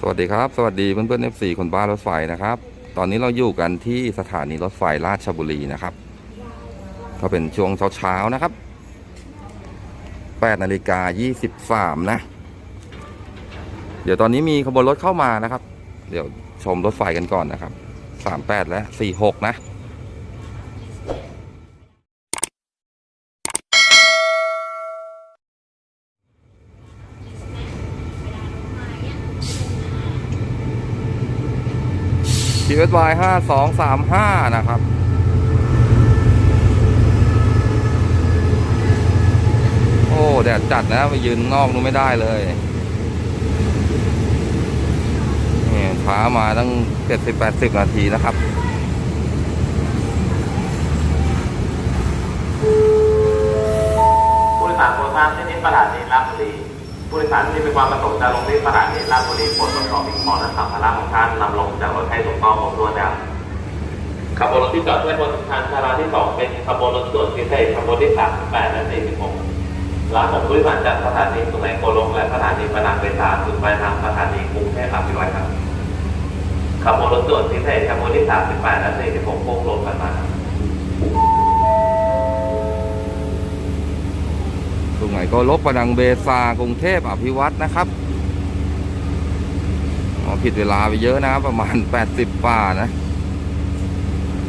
สวัสดีครับ สวัสดีเพื่อนๆ F4 คนบ้านรถไฟนะครับ ตอนนี้เราอยู่กันที่สถานีรถไฟราชบุรีนะครับก็เป็นช่วงเช้าๆนะครับ8นาฬิกา23นะ เดี๋ยวตอนนี้มีขบวนรถเข้ามานะครับ เดี๋ยวชมรถไฟกันก่อนนะครับ 38 และ 46 นะ TSY 5235 นะครับ โอ้แดดจัดนะไปยืนนอกนู้นไม่ได้เลยนี่ช้ามาตั้ง 70-80 นาทีนะครับผู้โดยสารโปรดทราบที่นี้ตลาดนี้ ผู้โดยสารที่มีความประสงค์จะลงที่ตลานีราชบุรีโปรดตรวจสอบสิ่งของและสัมภาระของท่านนำลงจากรถให้ถูกต้องครบถ้วนแล้วขบวนรถที่จอดที่บนทางชาลาที่สองเป็นขบวนรถด่วนพิเศษขบวนที่สามแปดและสี่สิบหกลาของผู้โดยสารจากสถานีสุไหงโกลกและสถานีประดังเบซาถึงไปทางสถานีกรุงเทพอภิวัตรครับขบวนรถด่วนพิเศษขบวนที่สามสิบแปดและสี่สิบหกพุ่งลงกันมา งไหนก็ลบประดังเบซากรุงเทพอภิวัตนะครับอ๋อผิดเวลาไปเยอะนะครับ ประมาณ 80ป่านะ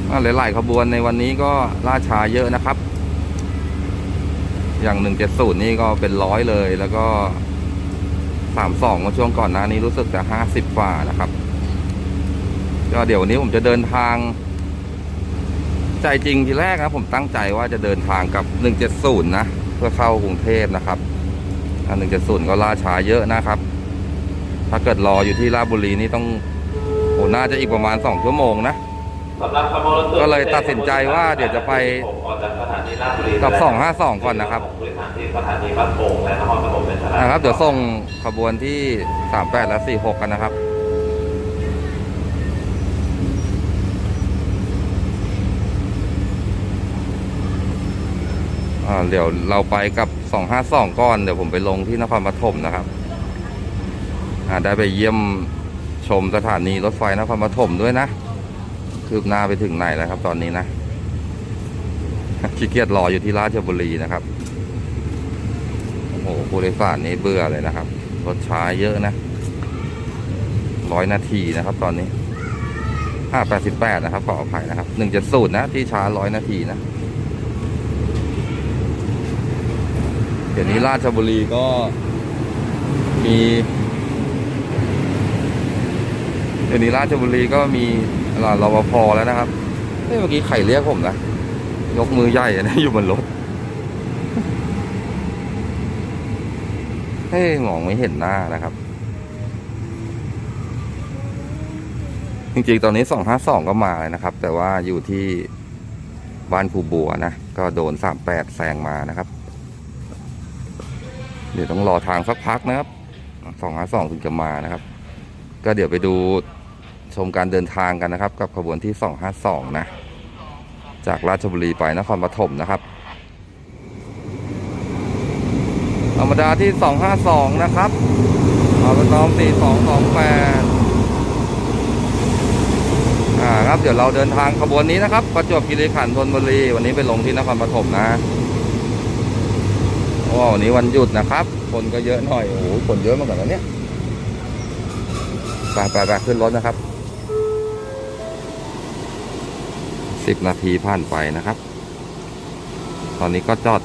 อ่าหลายๆขบวนในวันนี้ก็ล่าช้าเยอะนะครับ อย่าง170นี่ก็เป็นร้อยเลย แล้วก็32ก็ช่วงก่อนหน้านี้รู้สึกจะ50ป่านะครับ ก็เดี๋ยววันนี้ผมจะเดินทาง ใจจริงทีแรกนะผมตั้งใจว่าจะเดินทางกับ170นะ เพื่อเข้ากรุงเทพนะครับ อัน170ก็ล่าช้าเยอะนะครับ ถ้าเกิดรออยู่ที่ราชบุรีนี่ต้องโอ้น่าจะอีกประมาณ2ชั่วโมงนะก็เลยตัดสินใจว่าเดี๋ยวจะไปกจากสถานีราชบุรีกับ 252 ก่อนนะครับผู้โดยสารที่สถานีบ้านโป่งและคนนะครับ เดี๋ยวส่งขบวนที่ 38 และ 46 กันนะครับ เดี๋ยวเราไปกับ252ก้อน เดี๋ยวผมไปลงที่นครปฐมนะครับได้ไปเยี่ยมชมสถานีรถไฟนครปฐมด้วยนะ คืบหน้าไปถึงไหนแล้วครับ ตอนนี้นะขี้เกียจรออยู่ที่ราชบุรีนะครับ โอ้โหผู้โดยสารนี่เบื่อเลยนะครับ รถช้าเยอะนะ ร้อยนาทีนะครับ ตอนนี้ห้าแปดสิบแปดนะครับ ขออภัยนะครับหนึ่งจ็ดศูนย์นะ ที่ช้าร้อยนาทีนะ ดี๋ยวนี้ราชบุรีก็มีเดี๋ยวนี้ราชบุรีก็มีรปภแล้วนะครับเฮ้ยเมื่อกี้ใครเรียกผมนะ ยกมือใหญ่นะอยู่บนรถเฮ้ยมองไม่เห็นหน้านะครับ จริงๆ ตอนนี้สองห้าสองก็มาเลยนะครับ แต่ว่าอยู่ที่บ้านครูบัวนะ ก็โดนสามแปดแซงมานะครับ เดี๋ยวต้องรอทางสักพักนะครับสองห้าสองถึงจะมานะครับ ก็เดี๋ยวไปดูชมการเดินทางกันนะครับ กับขบวนที่สองห้าสองนะ จากราชบุรีไปนครปฐมนะครับธรรมดาที่ 252 นะครับเอาไปน้อม4228อ่าครับ เดี๋ยวเราเดินทางขบวนนี้นะครับ ประจวบคีรีขันธ์ธนบุรี วันนี้ไปลงที่นครปฐมนะ โอ้วันนี้วันหยุดนะครับ คนก็เยอะหน่อย โอ้โห คนเยอะมากกว่านั้นเนี่ยไปไปไปขึ้นรถนะครับ10นาทีผ่านไปนะครับ ตอนนี้ก็จอด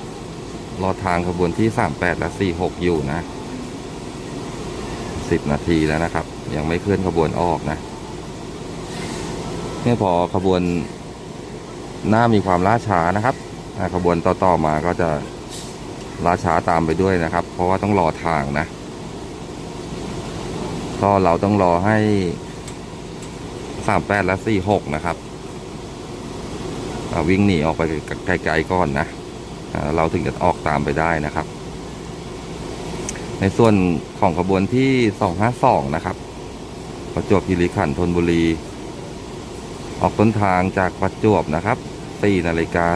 รอทางขบวนที่ 38 และ 46 อยู่นะ 10 นาทีแล้วนะครับ ยังไม่เคลื่อนขบวนออกนะเนี่ยพอขบวนหน้ามีความล่าช้านะครับขบวนต่อๆมาก็จะ ล่าช้าตามไปด้วยนะครับ เพราะว่าต้องรอทางนะ ก็เราต้องรอให้38แปดและ46นะครับวิ่งหนีออกไปไกลๆก่อนนะเราถึงจะออกตามไปได้นะครับ ในส่วนของขบวนที่252นะครับ ประจวบคีรีขันธ์ธนบุรี ออกต้นทางจากประจวบนะครับ4นาฬิกา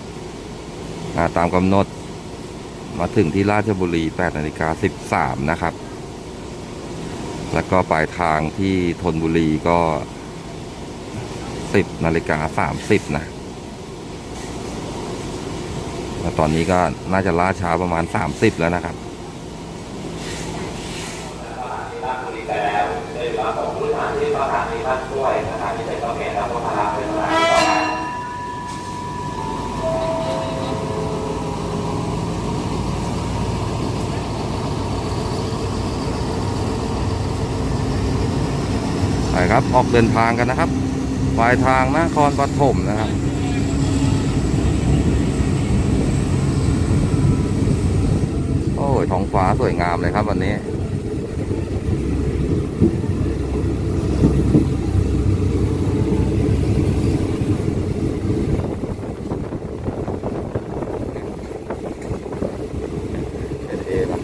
40อ่าตามกำหนด มาถึงที่ราชบุรี8นาฬิกา13 นะครับ แล้วก็ปลายทางที่ธนบุรีก็สิบนาฬิกาสามสิบนะแล้วตอนนี้ก็น่าจะล่าช้าประมาณสามสิบแล้วนะครับราชบุรีไปแล้วโดยมาส่งผู้โดยสารที่สถานนี้ท่านช่วยสถานีเสร็จก็เปลี่ยนแล้วก็พาราไปสถานีต่อไป ไปครับ ออกเดินทางกันนะครับปลายทางนครปฐมนะครับโอ้ยท้องฟ้าสวยงามเลยครับวันนี้ เท่ๆนะ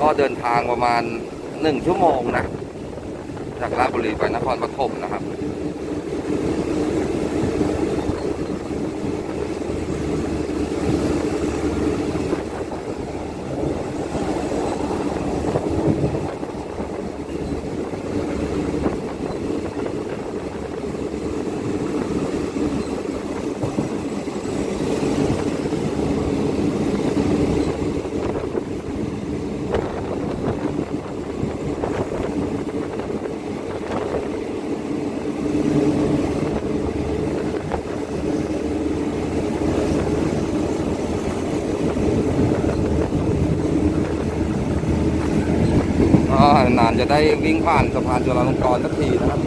ก็เดินทางประมาณหนึ่งชั่วโมงนะ จากราชบุรีไปนครปฐมนะครับ ก็นานจะได้วิ่งผ่านสะพานจุฬาลงกรณ์สักทีนะครับ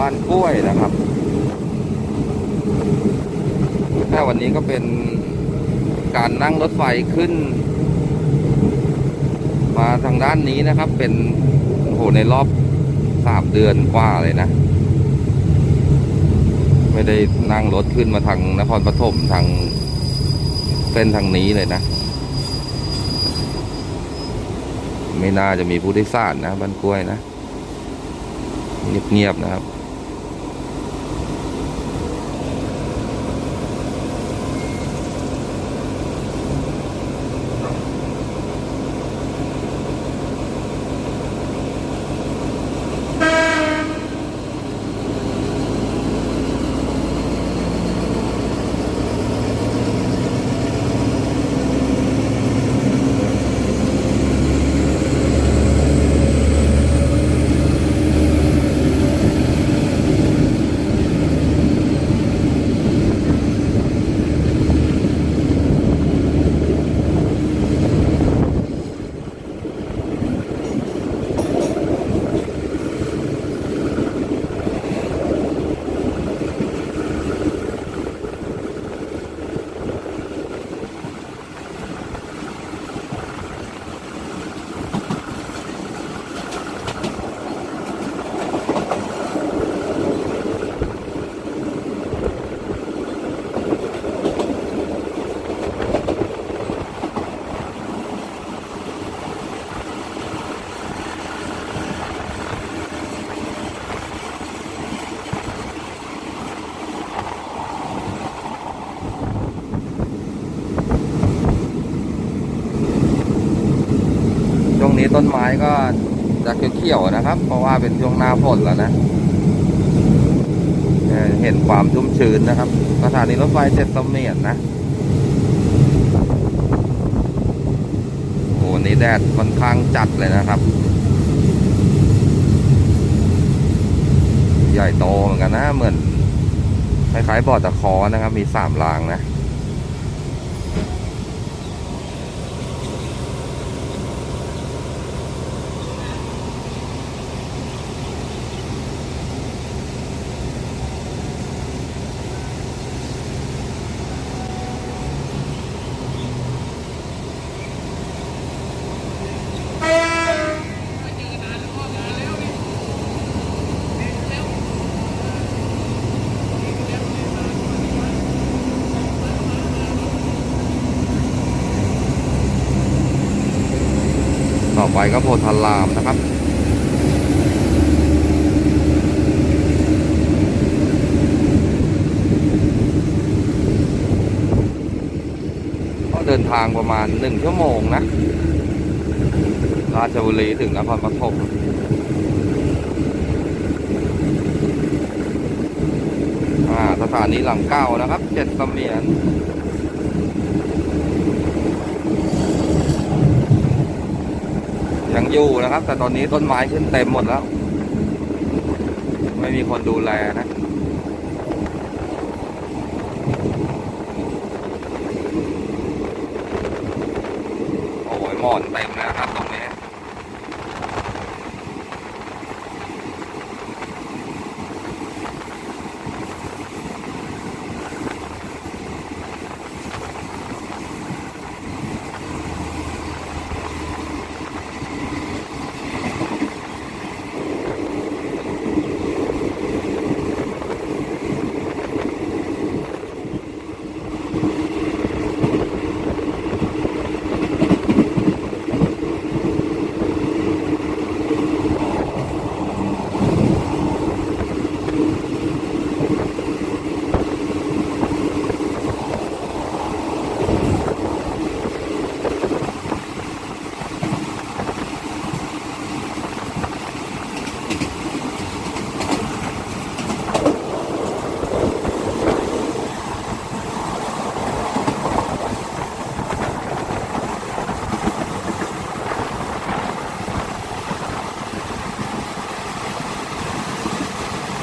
บ้าน กล้วยนะครับแค่วันนี้ก็เป็นการนั่งรถไฟขึ้น มาทางด้านนี้นะครับ เป็นโอ้โหในรอบสามเดือนกว่าเลยนะ ไม่ได้นั่งรถขึ้นมาทางนครปฐมทางเส้นทางนี้เลยนะ ไม่น่าจะมีผู้โดยสารนะบ้านกล้วยนะ เงียบๆนะครับ ต้นไม้ก็จะเขียวๆนะครับ เพราะว่าเป็นช่วงหน้าฝนแล้วนะเห็นความชุ่มชื้นนะครับสถานีรถไฟเจ็ดเสมียนนะโอ้นนี้แดดค่อนข้างจัดเลยนะครับยญ่โตเหมือนกันนะ เหมือนคล้ายๆบ่อตะคอนะครับ มีสามรางนะ ก็โพธารามนะครับก็เดินทางประมาณหนึ่งชั่วโมงนะ ราชบุรีถึงนครปฐมอ่าสถานีหลังเก้านะครับ เจ็ดเสมียน ยังอยู่นะครับ แต่ตอนนี้ต้นไม้ขึ้นเต็มหมดแล้ว ไม่มีคนดูแลนะ โอ้ยหมอนเต็มแล้วครับตรงนี้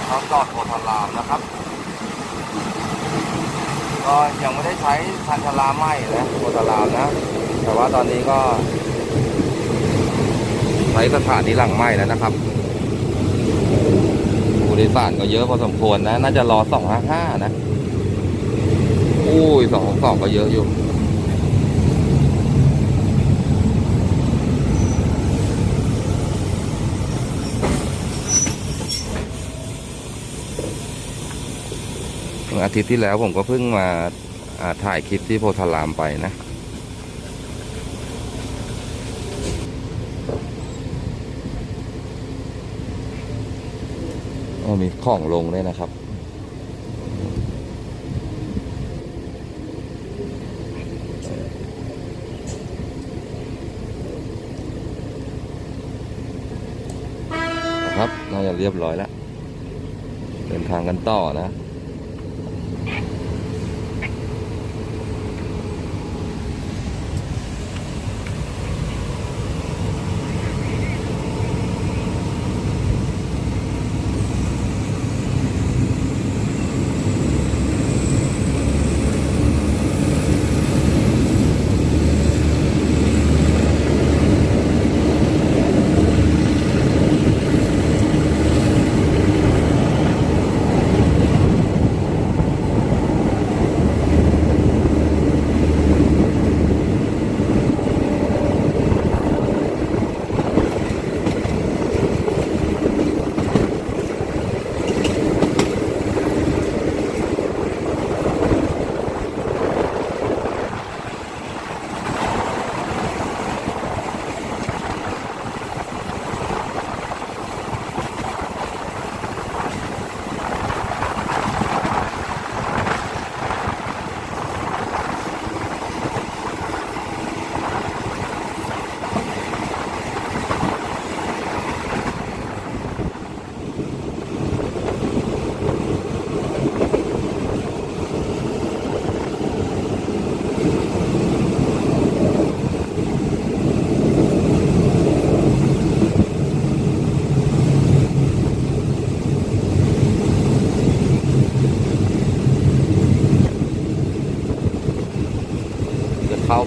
เราจอดโพธารามนะครับ ก็ยังไม่ได้ใช้ ชันชาลาไหมนะโพธารามนะ แต่ว่าตอนนี้ก็ใช้สถานีหลังไหมแล้วนะครับผู้โดยสารก็เยอะพอสมควรนะ น่าจะรอสองห้าห้านะอุ้ยสองสองก็เยอะอยู่อาทิตย์ที่แล้วผมก็เพิ่งมา ถ่ายคลิปที่โพธารามไปนะ มีของลงด้วยนะครับครับ น่าจะเรียบร้อยแล้ว เดินทางกันต่อนะ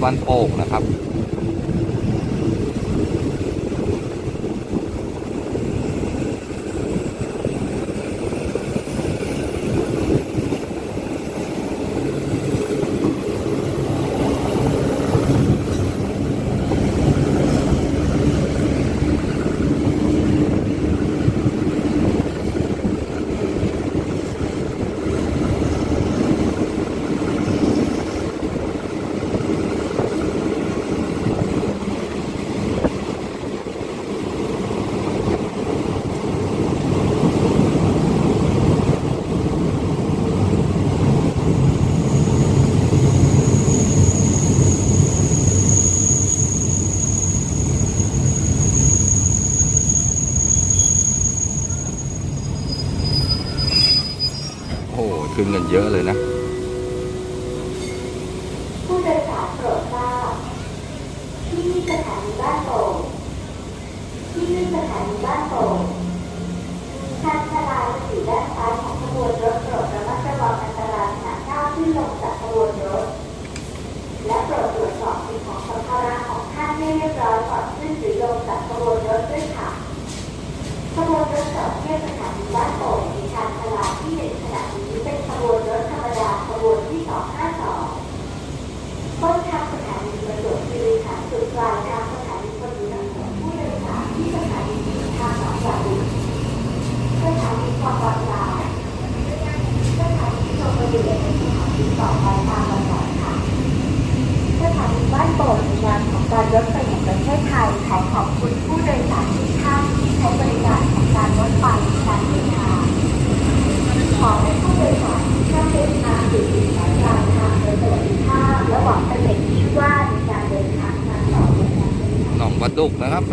บ้านโป่งนะครับ เงินเยอะเลยนะ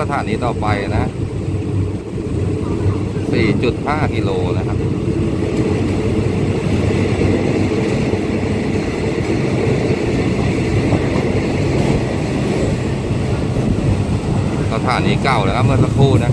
ถานีต่อไปนะ 4.5 กิโลนะครับสถานีเก่าแล้วเมื่อสักครู่นะ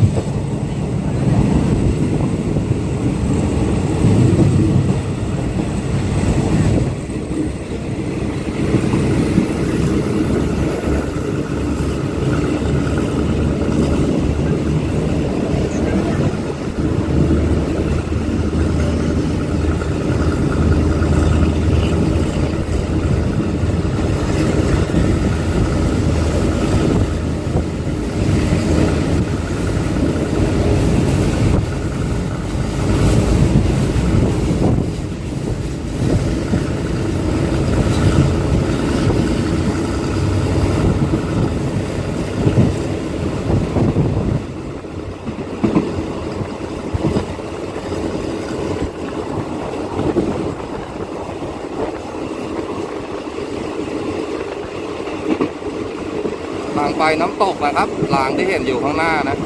ไปน้ำตกนะครับหลางที่เห็นอยู่ข้างหน้านะ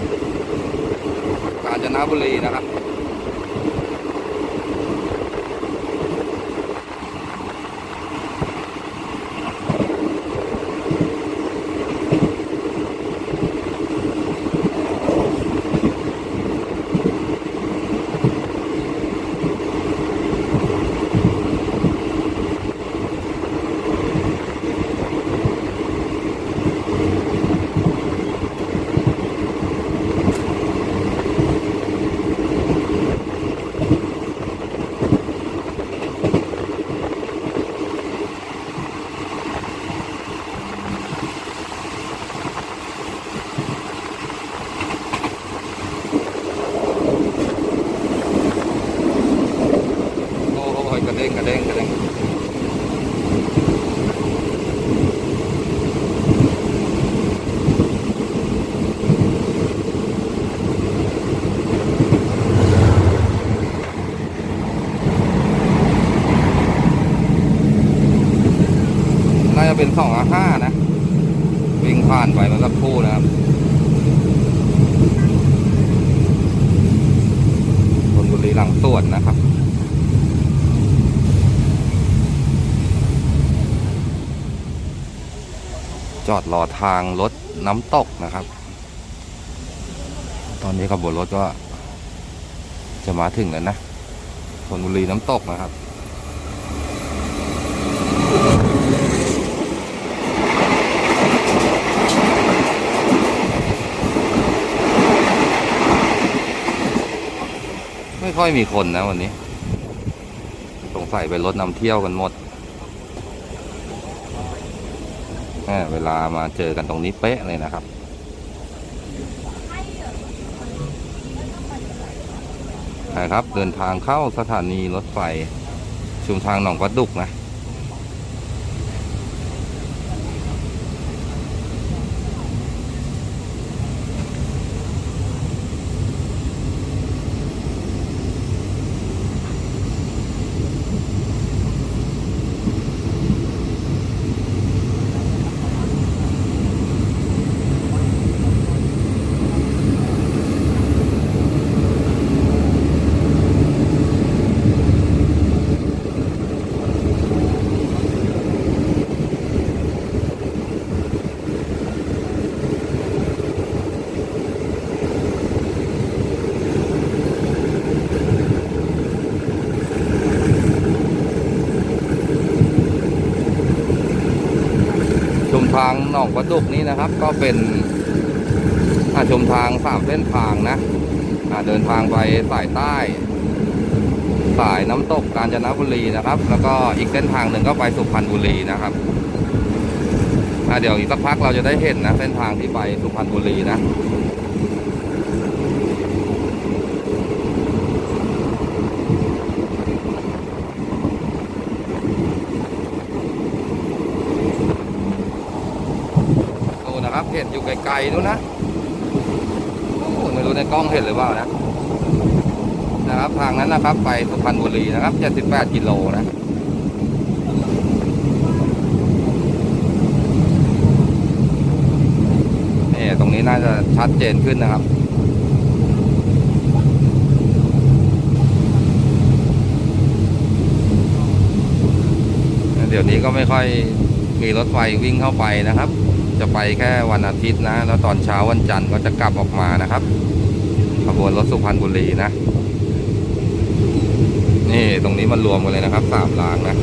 กาญจนบุรีนะครับ เป็นสองห้านะ วิ่งผ่านไปมันสักครู่นะครับชนบุรีหลังสวนนะครับจอดรอทางรถน้ำตกนะครับ ตอนนี้ขบวนรถก็จะมาถึงแล้วนะชนบุรีน้ำตกนะครับ ไม่ค่อยมีคนนะวันนี้ สงสัยไปรถนำเที่ยวกันหมดเวลามาเจอกันตรงนี้เป๊ะเลยนะครับ นะครับ เดินทางเข้าสถานีรถไฟ ชุมทางหนองกระดุกนะ นองกระดุกนี้นะครับ ก็เป็นอาชุมทางสามเส้นทางนะเดินทางไปสายใต้ สายน้ำตกกาญจนบุรีนะครับ แล้วก็อีกเส้นทางหนึ่งก็ไปสุพรรณบุรีนะครับเดี๋ยวอีกสักพักเราจะได้เห็นนะเส้นทางที่ไปสุพรรณบุรีนะ ดูนะครับ เห็นอยู่ไกลๆนู้นนะไม่รู้ในกล้องเห็นหรือเปล่านะนะครับทางนั้นนะครับไปสุพรรณบุรีนะครับ 78 กิโลนะนี่ตรงนี้น่าจะชัดเจนขึ้นนะครับเดี๋ยวนี้ก็ไม่ค่อยมีรถไฟวิ่งเข้าไปนะครับ จะไปแค่วันอาทิตย์นะ แล้วตอนเช้าวันจันทร์ก็จะกลับออกมานะครับ ขบวนรถสุพรรณบุรีนะ นี่ตรงนี้มันรวมกันเลยนะครับสามรางนะ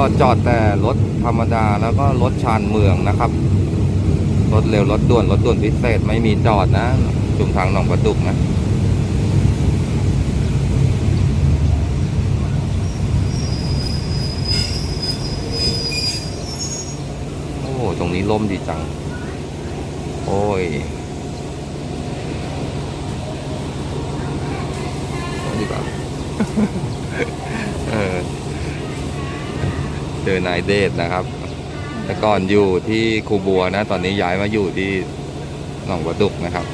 ก็ จอดแต่รถธรรมดาแล้วก็รถชานเมืองนะครับ รถเร็วรถด่วนรถด่วนพิเศษไม่มีจอดนะ ชุมทางหนองประดุกนะโอ้ตรงนี้ล่มดีจัง โอ้ยดีกว่า เออ เจอนายเดชนะครับ แต่ก่อนอยู่ที่คูบัวนะ ตอนนี้ย้ายมาอยู่ที่หนองบัวดุกนะครับ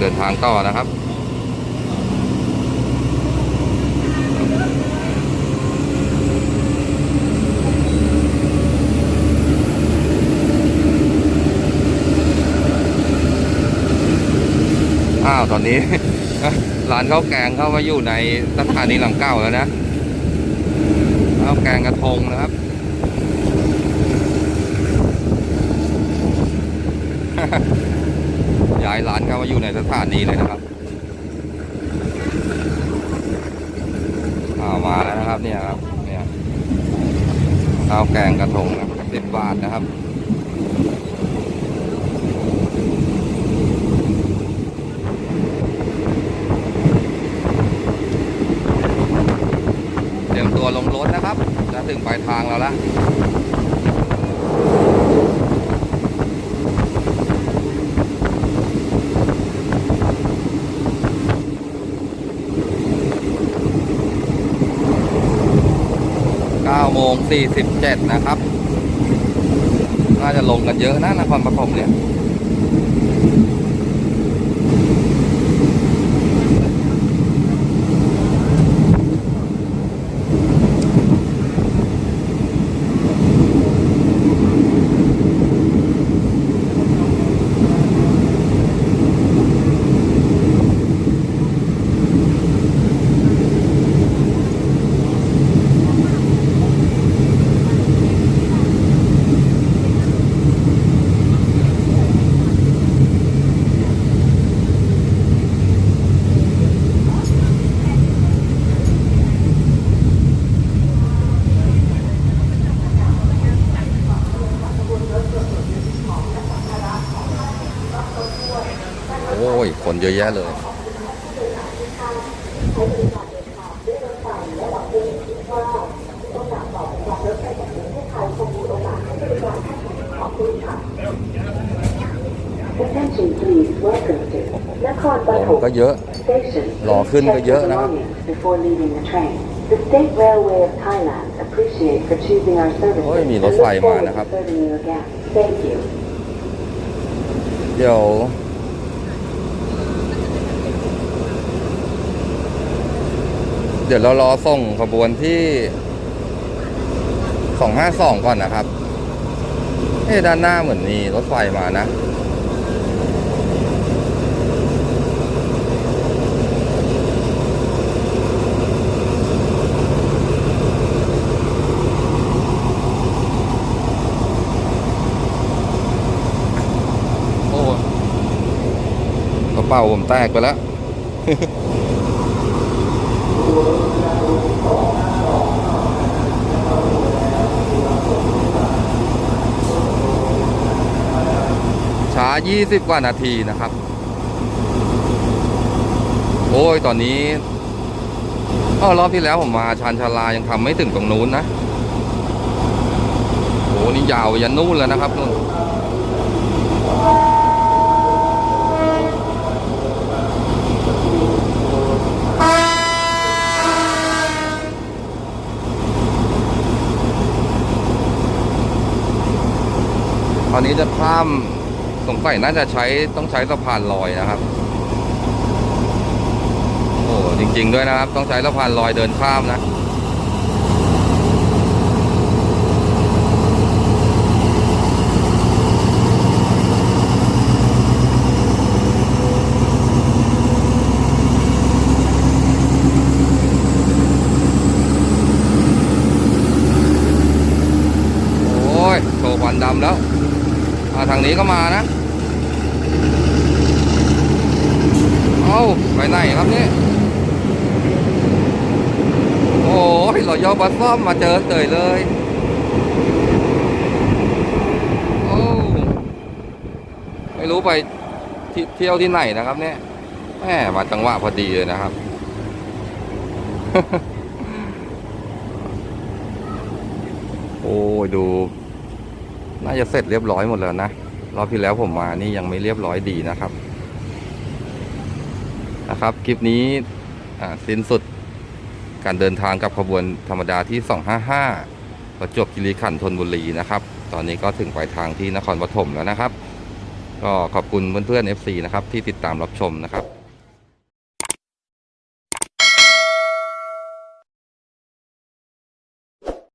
เดินทางต่อนะครับ้าวตอนนี้ ร้านข้าวแกงเข้ามาอยู่ในสถานีหลังเก้าแล้วนะข้าวแกงกระทงนะครับย้ายร้านเข้ามาอยู่ในสถานีเลยนะครับามาแล้วนะครับเนี่ยครับเนี่ยข้าวแกงกระทงนะสิบบาทนะครับ เตรียมตัว ครับจะถึงปลายทางแล้วละ9โมง 47 นะครับ น่าจะลงกันเยอะนะนครปฐมเนี่ย น โอ้ยคนเยอะแยะเลย ลมก็เยอะ Station. รอขึ้นก็เยอะนะครับ the State Railway of Thailand appreciate for choosing our services โอ้ยมีรถไฟมานะครับ เดี๋ยว เดี๋ยวเรารอส่งขบวนที่สองห้าสองก่อนนะครับเอ๊ด้านหน้าเหมือนมีรถไฟมานะ โอ้กระเป๋าผมแตกไปแล้ว 20 กว่านาทีนะครับ โอ้ยตอนนี้เออรอบที่แล้วผมมาชานชาลายังทำไม่ถึงตรงนู้นนะโอ้นี่ยาวยันนู่นแล้วนะครับนู่นตอนนี้จะข้าม สงสัยน่าจะใช้ต้องใช้สะพานลอยนะครับ โอ้จริง ๆ ด้วยนะครับ ต้องใช้สะพานลอยเดินข้ามนะโอ้ยโชว์ควันดำแล้วอ่าทางนี้ก็มานะ เอา ไปไหนครับเนี่ยโอ้ยรายอบัสซ่อมมาเจอเตยเลย โอ้ไม่รู้ไปเที่ยวที่ไหนนะครับเนี่ยแหมมาจังหวะพอดีเลยนะครับ โอ้ยดู น่าจะเสร็จเรียบร้อยหมดแล้วนะ รอบที่แล้วผมมานี่ยังไม่เรียบร้อยดีนะครับ นะครับ คลิปนี้สิ้นสุดการเดินทางกับขบวนธรรมดาที่ 255 ประจวบคีรีขันธ์ธนบุรีนะครับ ตอนนี้ก็ถึงปลายทางที่นครปฐมแล้วนะครับ ก็ขอบคุณเพื่อนๆ FC นะครับที่ติดตามรับชมนะครับ